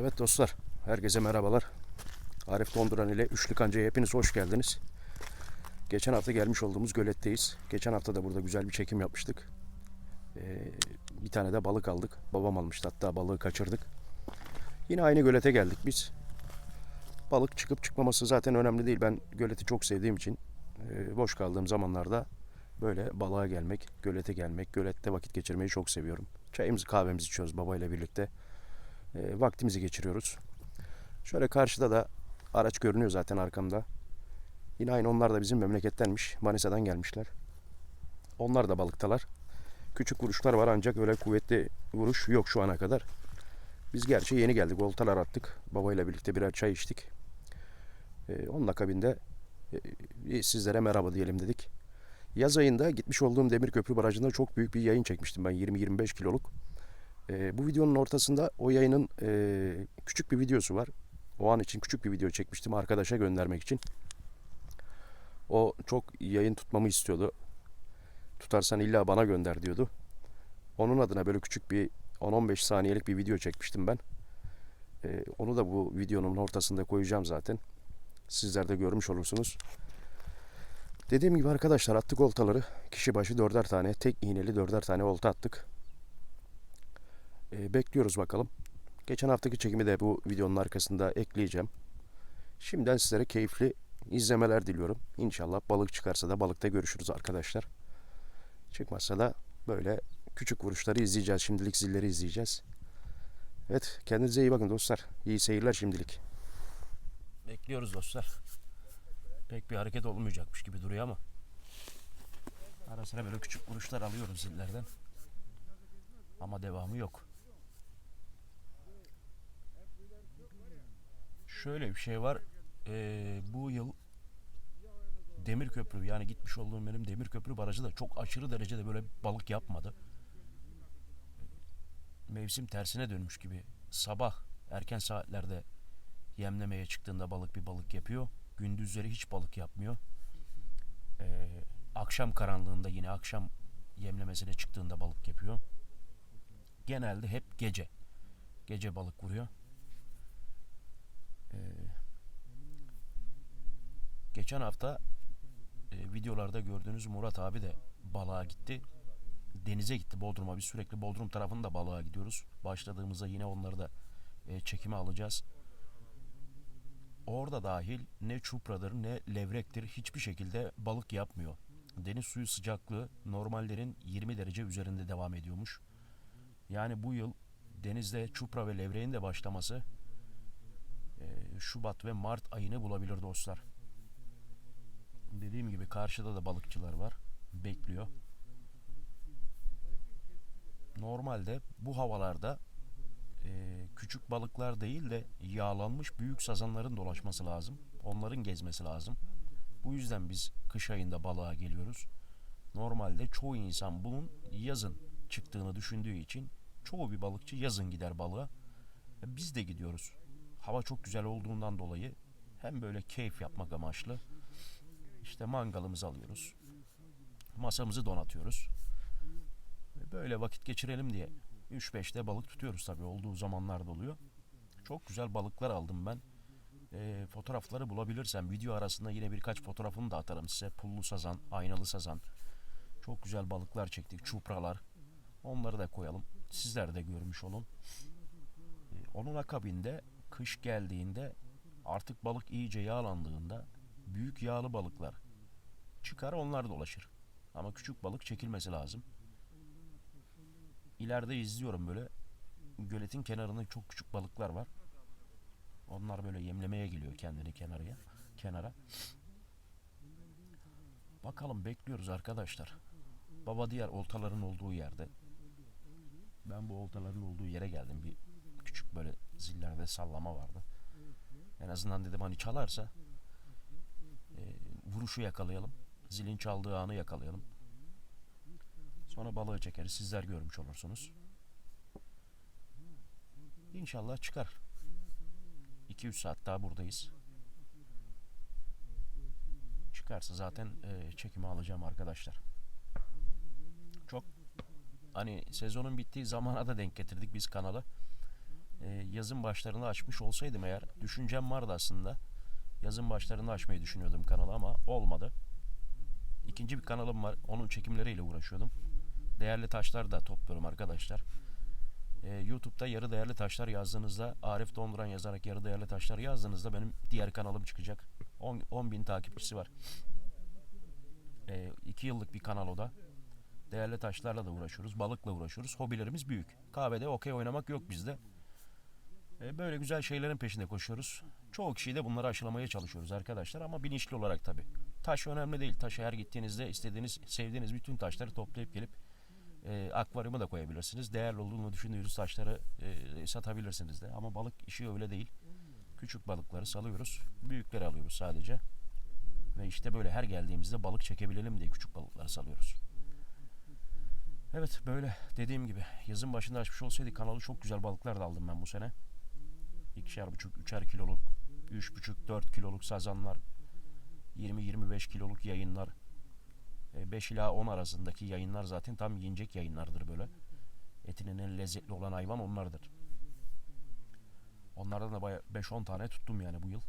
Evet dostlar, herkese merhabalar. Arif Donduran ile Üçlü Kanca'ya hepiniz hoş geldiniz. Geçen hafta gelmiş olduğumuz göletteyiz. Geçen hafta da burada güzel bir çekim yapmıştık. Ee, bir tane de balık aldık. Babam almıştı hatta balığı kaçırdık. Yine aynı gölete geldik biz. Balık çıkıp çıkmaması zaten önemli değil. Ben göleti çok sevdiğim için e, boş kaldığım zamanlarda böyle balığa gelmek, gölete gelmek, gölette vakit geçirmeyi çok seviyorum. Çayımızı kahvemizi içiyoruz babayla birlikte. E, vaktimizi geçiriyoruz. Şöyle karşıda da araç görünüyor zaten arkamda. Yine aynı onlar da bizim memlekettenmiş. Manisa'dan gelmişler. Onlar da balıktalar. Küçük vuruşlar var ancak öyle kuvvetli vuruş yok şu ana kadar. Biz gerçi yeni geldik. Oltalar attık. Babayla birlikte birer çay içtik. E, onun akabinde e, sizlere merhaba diyelim dedik. Yaz ayında gitmiş olduğum Demirköprü Barajı'nda çok büyük bir yayın çekmiştim ben 20-25 kiloluk. E, bu videonun ortasında o yayının e, küçük bir videosu var. O an için küçük bir video çekmiştim arkadaşa göndermek için. O çok yayın tutmamı istiyordu. Tutarsan illa bana gönder diyordu. Onun adına böyle küçük bir 10-15 saniyelik bir video çekmiştim ben. E, onu da bu videonun ortasında koyacağım zaten. Sizler de görmüş olursunuz. Dediğim gibi arkadaşlar attık oltaları. Kişi başı dörder tane, tek iğneli dörder tane olta attık. Ee, bekliyoruz bakalım. Geçen haftaki çekimi de bu videonun arkasında ekleyeceğim. Şimdiden sizlere keyifli izlemeler diliyorum. İnşallah balık çıkarsa da balıkta görüşürüz arkadaşlar. Çıkmazsa da böyle küçük vuruşları izleyeceğiz. Şimdilik zilleri izleyeceğiz. Evet kendinize iyi bakın dostlar. İyi seyirler şimdilik. Bekliyoruz dostlar. Pek bir hareket olmayacakmış gibi duruyor ama. Ara sıra böyle küçük vuruşlar alıyoruz zillerden. Ama devamı yok. Şöyle bir şey var. Ee, bu yıl Demirköprü yani gitmiş olduğum benim Demirköprü barajı da çok aşırı derecede böyle balık yapmadı. Mevsim tersine dönmüş gibi. Sabah erken saatlerde yemlemeye çıktığında balık bir balık yapıyor. Gündüzleri hiç balık yapmıyor. Ee, akşam karanlığında yine akşam yemlemesine çıktığında balık yapıyor. Genelde hep gece. Gece balık vuruyor. Ee, geçen hafta e, videolarda gördüğünüz Murat abi de balığa gitti. Denize gitti Bodrum'a. Biz sürekli Bodrum tarafında balığa gidiyoruz. Başladığımızda yine onları da e, çekime alacağız. Orada dahil ne çupradır ne levrektir hiçbir şekilde balık yapmıyor. Deniz suyu sıcaklığı normallerin 20 derece üzerinde devam ediyormuş. Yani bu yıl denizde çupra ve levreğin de başlaması Şubat ve Mart ayını bulabilir dostlar. Dediğim gibi karşıda da balıkçılar var. Bekliyor. Normalde bu havalarda e, küçük balıklar değil de yağlanmış büyük sazanların dolaşması lazım. Onların gezmesi lazım. Bu yüzden biz kış ayında balığa geliyoruz. Normalde çoğu insan bunun yazın çıktığını düşündüğü için çoğu bir balıkçı yazın gider balığa. E, Biz de gidiyoruz. Hava çok güzel olduğundan dolayı hem böyle keyif yapmak amaçlı işte mangalımızı alıyoruz. Masamızı donatıyoruz. Ve Böyle vakit geçirelim diye 3-5'te balık tutuyoruz tabii olduğu zamanlar da oluyor. Çok güzel balıklar aldım ben. E, fotoğrafları bulabilirsem video arasında yine birkaç fotoğrafını da atarım size. Pullu sazan, aynalı sazan. Çok güzel balıklar çektik. Çupralar. Onları da koyalım. Sizler de görmüş olun. E, onun akabinde kış geldiğinde artık balık iyice yağlandığında büyük yağlı balıklar çıkar onlar dolaşır. Ama küçük balık çekilmesi lazım. İleride izliyorum böyle. Göletin kenarında çok küçük balıklar var. Onlar böyle yemlemeye geliyor kendini kenarıya, kenara. Bakalım bekliyoruz arkadaşlar. Baba diğer oltaların olduğu yerde. Ben bu oltaların olduğu yere geldim. Bir küçük böyle zillerde sallama vardı. En azından dedim hani çalarsa e, vuruşu yakalayalım. Zilin çaldığı anı yakalayalım. Sonra balığı çekeriz. Sizler görmüş olursunuz. İnşallah çıkar. 2-3 saat daha buradayız. Çıkarsa zaten e, çekimi alacağım arkadaşlar. Çok hani sezonun bittiği zamana da denk getirdik biz kanalı. E, yazın başlarını açmış olsaydım eğer düşüncem vardı aslında. Yazın başlarını açmayı düşünüyordum kanalı ama olmadı. İkinci bir kanalım var. Onun çekimleriyle uğraşıyordum. Değerli taşlar da topluyorum arkadaşlar. Ee, YouTube'da yarı değerli taşlar yazdığınızda Arif Donduran yazarak yarı değerli taşlar yazdığınızda benim diğer kanalım çıkacak. 10, 10 bin takipçisi var. 2 yıllık bir kanal o da. Değerli taşlarla da uğraşıyoruz. Balıkla uğraşıyoruz. Hobilerimiz büyük. Kahvede okey oynamak yok bizde. Ee, böyle güzel şeylerin peşinde koşuyoruz. Çoğu kişiyi de bunları aşılamaya çalışıyoruz arkadaşlar ama bilinçli olarak tabii. Taş önemli değil. Taşa her gittiğinizde istediğiniz, sevdiğiniz bütün taşları toplayıp gelip e, akvaryuma da koyabilirsiniz. Değerli olduğunu düşündüğünüz taşları e, satabilirsiniz de. Ama balık işi öyle değil. Küçük balıkları salıyoruz. Büyükleri alıyoruz sadece. Ve işte böyle her geldiğimizde balık çekebilelim diye küçük balıkları salıyoruz. Evet böyle dediğim gibi yazın başında açmış olsaydı kanalı çok güzel balıklar da aldım ben bu sene. İkişer buçuk, üçer kiloluk, üç buçuk, dört kiloluk sazanlar, 20-25 kiloluk yayınlar, 5 ila 10 arasındaki yayınlar zaten tam yiyecek yayınlardır böyle. Etinin en lezzetli olan hayvan onlardır. Onlardan da baya 5-10 tane tuttum yani bu yıl.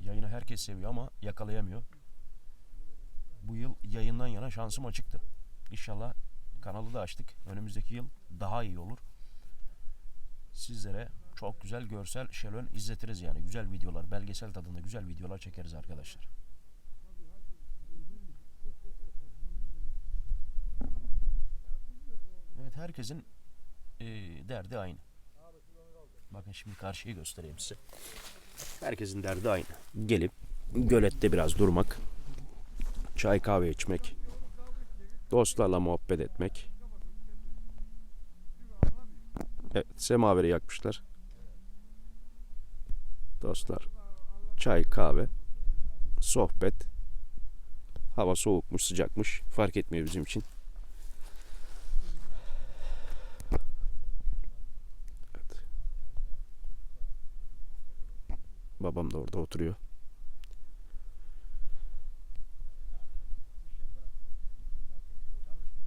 Yayını herkes seviyor ama yakalayamıyor. Bu yıl yayından yana şansım açıktı. İnşallah kanalı da açtık. Önümüzdeki yıl daha iyi olur. Sizlere çok güzel görsel şelön izletiriz yani. Güzel videolar, belgesel tadında güzel videolar çekeriz arkadaşlar. Evet herkesin e, derdi aynı. Bakın şimdi karşıyı göstereyim size. Herkesin derdi aynı. Gelip gölette biraz durmak, çay kahve içmek, dostlarla muhabbet etmek. Evet, semaveri yakmışlar. Dostlar, çay kahve, sohbet. Hava soğukmuş, sıcakmış fark etmiyor bizim için. Evet. Babam da orada oturuyor.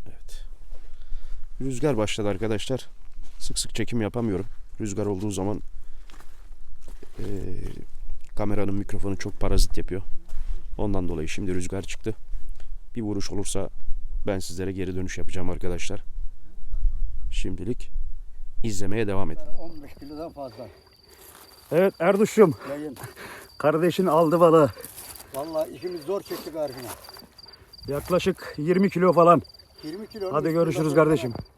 Evet. Rüzgar başladı arkadaşlar. Sık sık çekim yapamıyorum. Rüzgar olduğu zaman eee, kameranın mikrofonu çok parazit yapıyor. Ondan dolayı şimdi rüzgar çıktı. Bir vuruş olursa ben sizlere geri dönüş yapacağım arkadaşlar. Şimdilik izlemeye devam edin. 15 kilodan fazla Evet Erduş'um yayın. kardeşin aldı balığı. Vallahi işimiz zor çektik Arif'ine. Yaklaşık 20 kilo falan. 20 kilo. Hadi görüşürüz kardeşim. Saat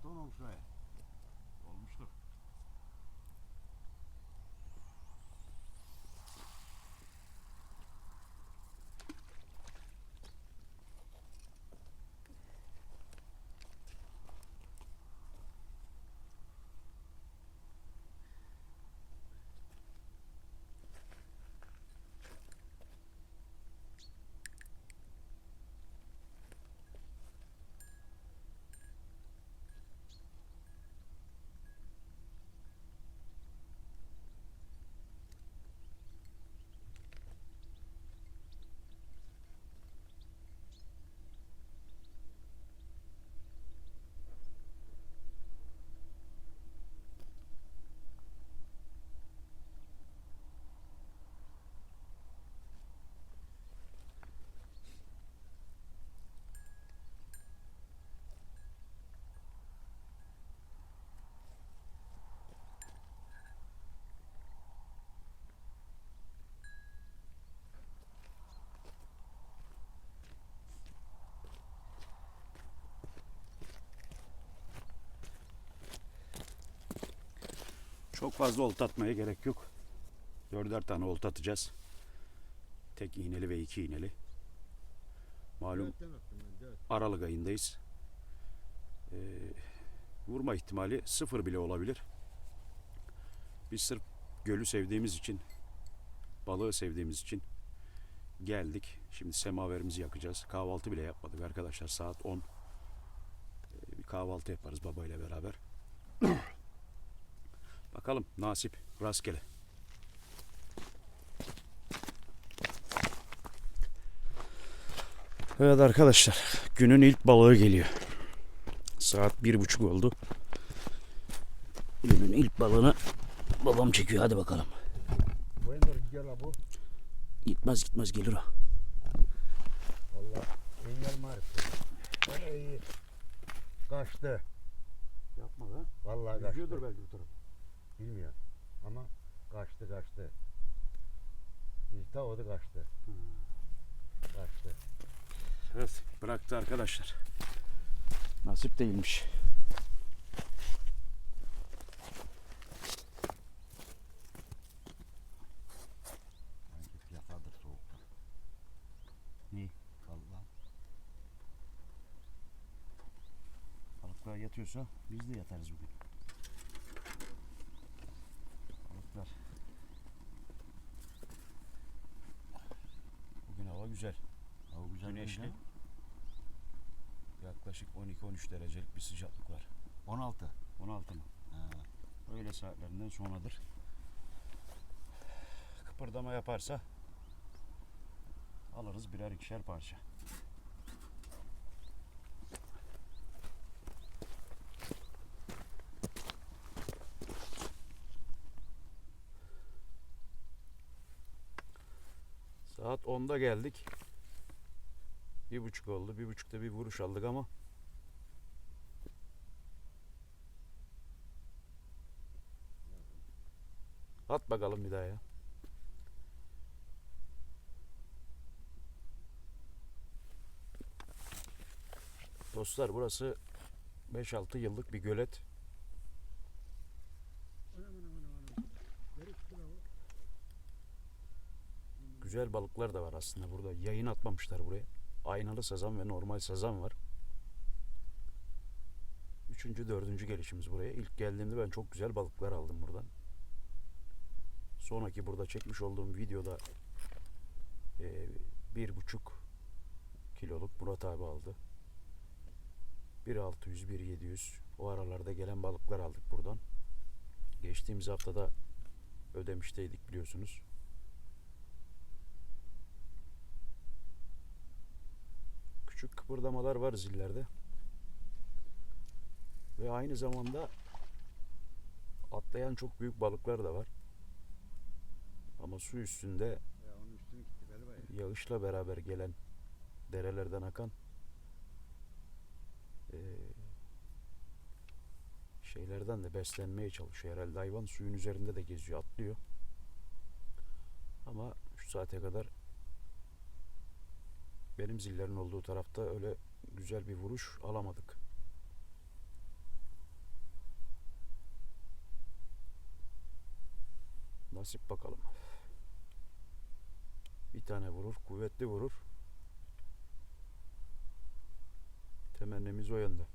10 olmuş be. Olmuştur. Çok fazla olta atmaya gerek yok. Dörder tane olta atacağız. Tek iğneli ve iki iğneli. Malum Aralık ayındayız. Ee, vurma ihtimali sıfır bile olabilir. Biz sırf gölü sevdiğimiz için, balığı sevdiğimiz için geldik. Şimdi semaverimizi yakacağız. Kahvaltı bile yapmadık arkadaşlar. Saat 10. Ee, bir kahvaltı yaparız babayla beraber. Bakalım nasip rastgele. Evet arkadaşlar günün ilk balığı geliyor. Saat bir buçuk oldu. Günün ilk balığını babam çekiyor hadi bakalım. Bu ender gidiyor la bu. Gitmez gitmez gelir o. Valla engel marif. Böyle iyi. Kaçtı. Yapma be. Vallahi kaçtı. belki bu tarafa. Bilmiyorum. Ama kaçtı kaçtı. Bir ta o da kaçtı. Kaçtı. Evet bıraktı arkadaşlar. Nasip değilmiş. Yatıyorsa biz de yatarız bugün. Balıklar. Bugün hava güzel. Hava güzel Güneşli. Yaklaşık 12-13 derecelik bir sıcaklık var. 16. 16 mı? Ha. Öğle saatlerinden sonradır. Kıpırdama yaparsa alırız birer ikişer parça. Saat 10'da geldik. Bir buçuk oldu. Bir buçukta bir vuruş aldık ama At bakalım bir daha ya. Dostlar burası 5-6 yıllık bir gölet. Güzel balıklar da var aslında burada. Yayın atmamışlar buraya. Aynalı sazan ve normal sazan var. Üçüncü, dördüncü gelişimiz buraya. İlk geldiğimde ben çok güzel balıklar aldım buradan. Sonraki burada çekmiş olduğum videoda e, bir buçuk kiloluk Murat abi aldı. 1.600, 1.700 o aralarda gelen balıklar aldık buradan. Geçtiğimiz haftada ödemişteydik biliyorsunuz. Küçük kıpırdamalar var zillerde. Ve aynı zamanda atlayan çok büyük balıklar da var. Ama su üstünde Ya gitti yağışla beraber gelen derelerden akan şeylerden de beslenmeye çalışıyor herhalde. Hayvan suyun üzerinde de geziyor, atlıyor. Ama şu saate kadar benim zillerin olduğu tarafta öyle güzel bir vuruş alamadık. Nasip bakalım. Bir tane vurur, kuvvetli vurur. Temennimiz o yönde.